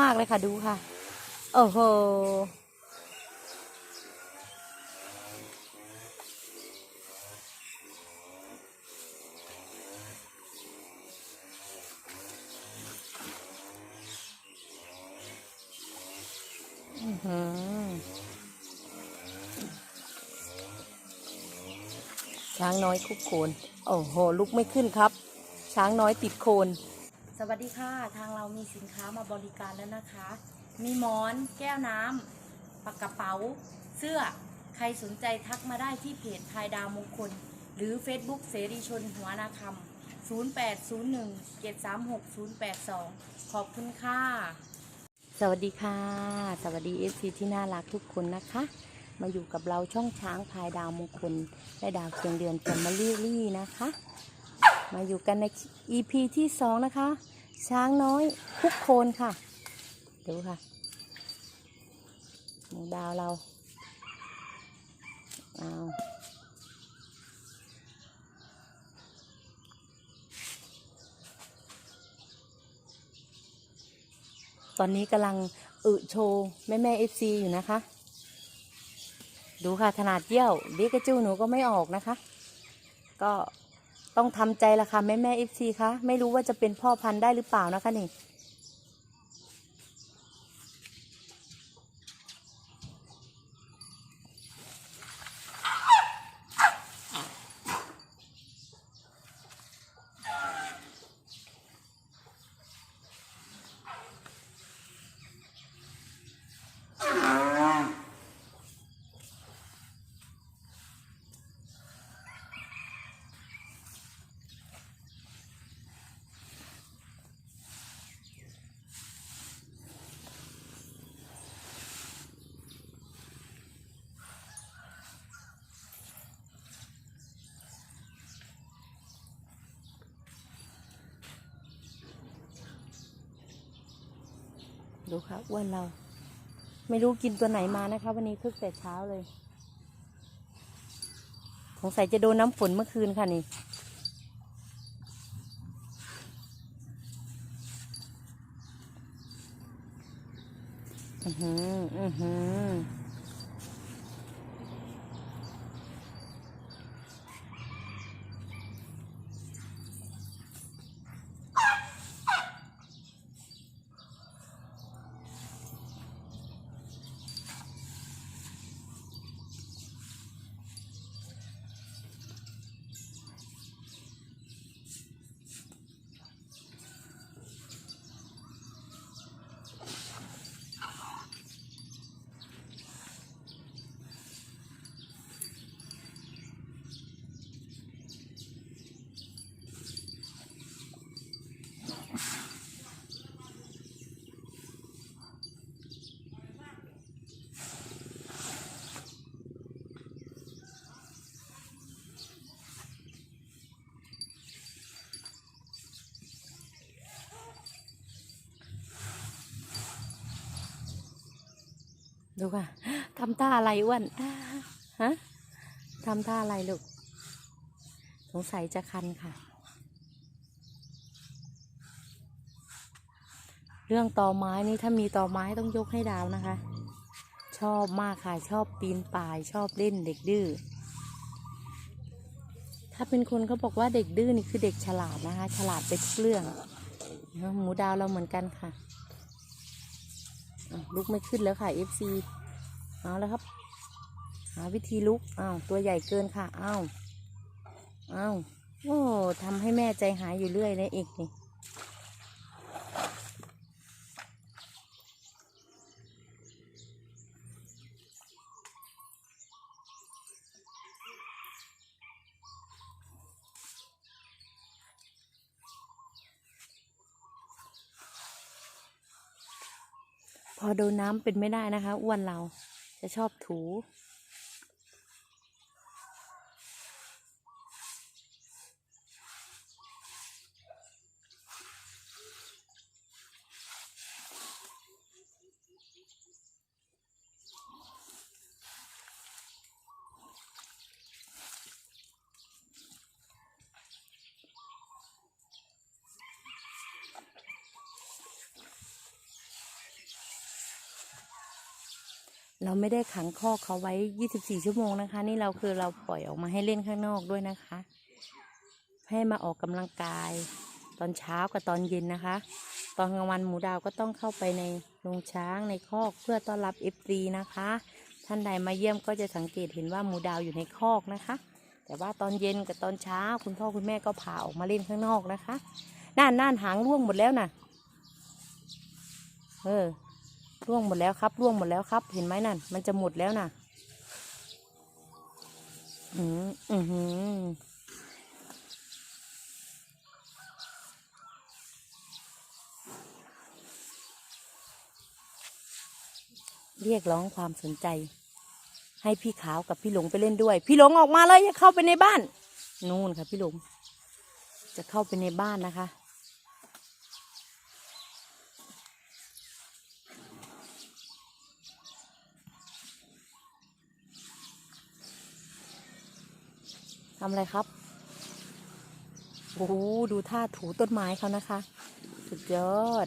มากๆเลยค่ะดูค่ะ โอ้โหอื้อหือช้างน้อยคุกโคน โอ้โห ลุกไม่ขึ้นครับ ช้างน้อยติดโคน สวัสดีค่ะทางเรามีสินค้ามาบริการแล้วนะคะ มีหมอน แก้วน้ำปากกระเป๋า เสื้อใครสนใจทักมาได้ที่เพจพายดาวมงคล หรือ Facebook เสรีชนหัวนาคำ0801 736 082 ขอบคุณค่ะ สวัสดีค่ะ สวัสดีเอฟซีที่น่ารักทุกคนนะคะ มาอยู่กับเราช่องช้างพายดาวมงคลและดาวเคียงเดือนแฟมิลี่ลี่นะคะ มาอยู่กันใน EP ที่สองนะคะ ช้างน้อยคุกโคนค่ะ ดูค่ะหมูดาวเราเอาตอนนี้กำลังอึโชว์แม่แม่เอฟซีอยู่นะคะ ดูค่ะขนาดเยี่ยวเรียกระจูหนูก็ไม่ออกนะคะ ก็ ต้องทำใจละค่ะแม่แม่เอฟซีคะไม่รู้ว่าจะเป็นพ่อพันธุ์ได้หรือเปล่านะคะนี่ ดูค่ะอ้วนเรา ไม่รู้กินตัวไหนมานะคะ วันนี้คึกแต่เช้าเลยสงสัยจะโดนน้ำฝนเมื่อคืนค่ะนี่อือหืออือหือ ดูค่ะทำท่าอะไรอ้วนฮะทำท่าอะไรลูก สงสัยจะคันค่ะ เรื่องตอไม้นี่ถ้ามีตอไม้ต้องยกให้ดาวนะคะ ชอบมากค่ะ ชอบปีนป่ายชอบเล่นเด็กดื้อ ถ้าเป็นคนเขาบอกว่าเด็กดื้อนี่คือเด็กฉลาดนะคะ ฉลาดไปทุกเรื่องหมูดาวเราเหมือนกันค่ะอะ ลุกไม่ขึ้นแล้วค่ะ FC เอาแล้วครับ หาวิธีลุกอ้าวตัวใหญ่เกินค่ะอ้าวอ้าวโอ้ทำให้แม่ใจหายอยู่เรื่อยเลยเอกนี่ พอโดนน้ำเป็นไม่ได้นะคะ อ้วนเราจะชอบถู เราไม่ได้ขังคอกเขาไว้ 24 ชั่วโมงนะคะ นี่เราคือเราปล่อยออกมาให้เล่นข้างนอกด้วยนะคะ ให้มาออกกำลังกาย ตอนเช้ากับตอนเย็นนะคะ ตอนกลางวันหมูดาวก็ต้องเข้าไปในโรงช้างในคอกเพื่อต้อนรับเอฟซีนะคะ ท่านใดมาเยี่ยมก็จะสังเกตเห็นว่าหมูดาวอยู่ในคอกนะคะ แต่ว่าตอนเย็นกับตอนเช้าคุณพ่อคุณแม่ก็พาออกมาเล่นข้างนอกนะคะน่านน่านหางร่วงหมดแล้วน่ะ เออ ร่วงหมดแล้วครับ ร่วงหมดแล้วครับ เห็นไหมนั่น มันจะหมดแล้วน่ะ อืมอือหือเรียกร้องความสนใจ ให้พี่ขาวกับพี่หลงไปเล่นด้วย พี่หลงออกมาเลยอย่าเข้าไปในบ้าน นู่นค่ะพี่หลง จะเข้าไปในบ้านนะคะ ทำอะไรครับ โอ้โหดูท่าถูต้นไม้เขานะคะ สุดยอด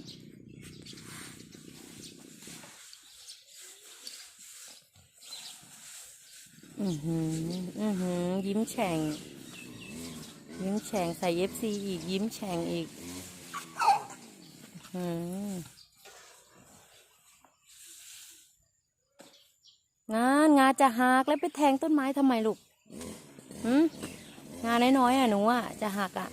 อือหือ อือหือ ยิ้มแฉ่ง ยิ้มแฉ่งใส่เอฟซีอีก ยิ้มแฉ่งอีก อืมงานงาจะหักแล้วไปแทงต้นไม้ทำไมลูก งานน้อยๆอะหนูอะจะหักอะ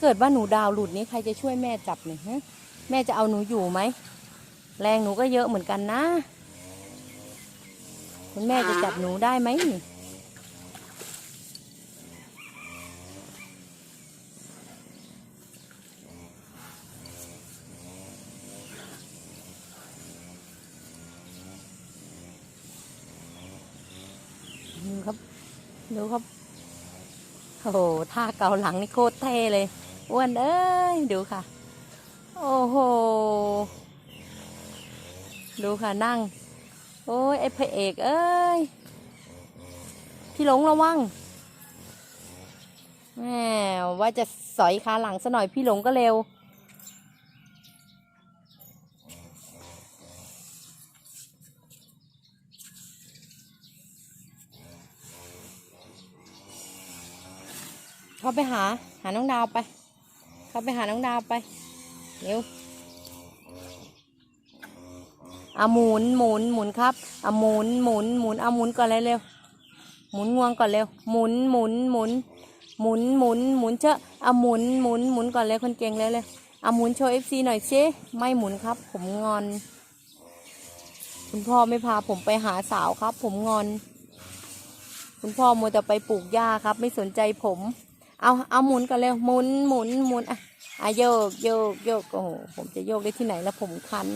เกิดว่าหนูดาวหลุดนี้ใครจะช่วยแม่จับเนี่ยฮะแม่จะเอาหนูอยู่ไหม แรงหนูก็เยอะเหมือนกันนะ คุณแม่จะจับหนูได้ไหมนี่ดูครับ ดูครับ โอ้โหท่าเกาหลังนี่โคตรเท่เลย อ้วนเอ้ยดูค่ะ โอ้โห ดูค่ะนั่ง โอ้ยไอ้พระเอกเอ้ย พี่หลงระวังแหมว่าจะสอยขาหลังซะหน่อยพี่หลงก็เร็ว เข้าไปหา หาน้องดาวไป เข้าไปหาน้องดาวไป เร็วอะหมุนหมุนหมุนครับอะหมุนหมุนหมุนเอาหมุนก่อนเลยเร็ว หมุนงวงก่อนเร็ว หมุนหมุนหมุนหมุนหมุนหมุนเชอะอะหมุนหมุนหมุนก่อนเลยคนเก่งเลยเลยอะหมุนโชว์เอฟซีหน่อยสิไม่หมุนครับ ผมงอน คุณพ่อไม่พาผมไปหาสาวครับ ผมงอน คุณพ่อมัวแต่ไปปลูกหญ้าครับ ไม่สนใจผม เอาเอาหมุนกันเร็วหมุนหมุนหมุนอะอะโยกโยกโยกโอ้โหผมจะโยกได้ที่ไหนแล้วผมคัน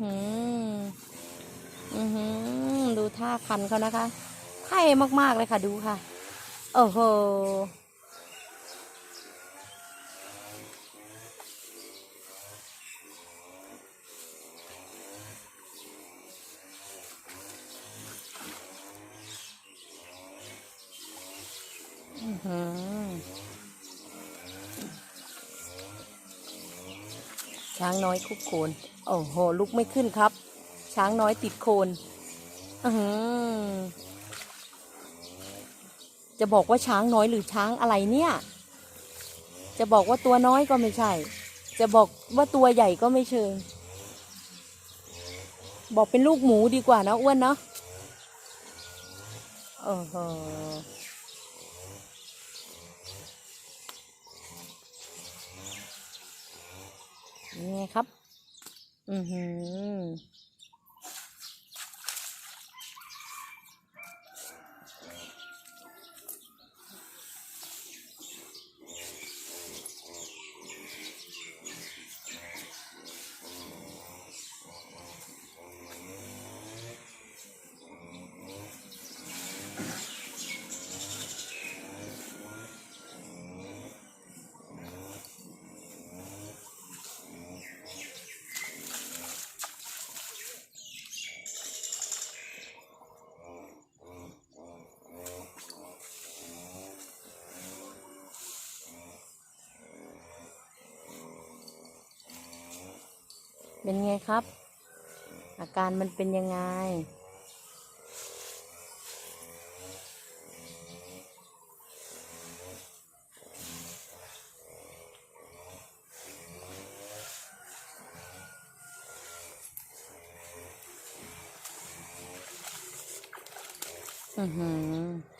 อืมอหืออือหือดูท่าคันเขานะคะไท่มากๆเลยค่ะดูค่ะ โอ้โห ช้างน้อยคุกโคน โอ้โห ลุกไม่ขึ้นครับ ช้างน้อยติดโคนอือหือจะบอกว่าช้างน้อยหรือช้างอะไรเนี่ย จะบอกว่าตัวน้อยก็ไม่ใช่ จะบอกว่าตัวใหญ่ก็ไม่เชิง บอกเป็นลูกหมูดีกว่านะอ้วนเนาะโอ้โห นี่ครับ อือหือ เป็นไงครับ อาการมันเป็นยังไง อือหือ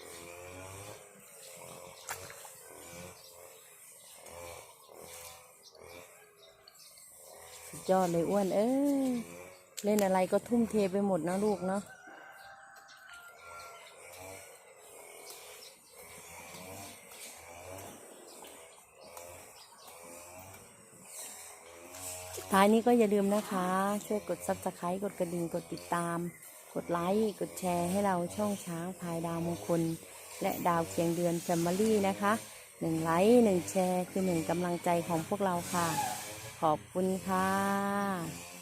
สุดยอดเลยอ้วนเอ้ยเล่นอะไรก็ทุ่มเทไปหมดนะลูกเนาะท้ายนี้ก็อย่าลืมนะคะ ช่วยกด subscribe กดกระดิ่งกดติดตาม กดไลค์กดแชร์ให้เราช่องช้างพายดาวมงคล และดาวเคียงเดือนแฟมิลี่นะคะหนึ่งไลค์หนึ่งแชร์คือหนึ่งกำลังใจของพวกเราค่ะ ขอบคุณค่ะ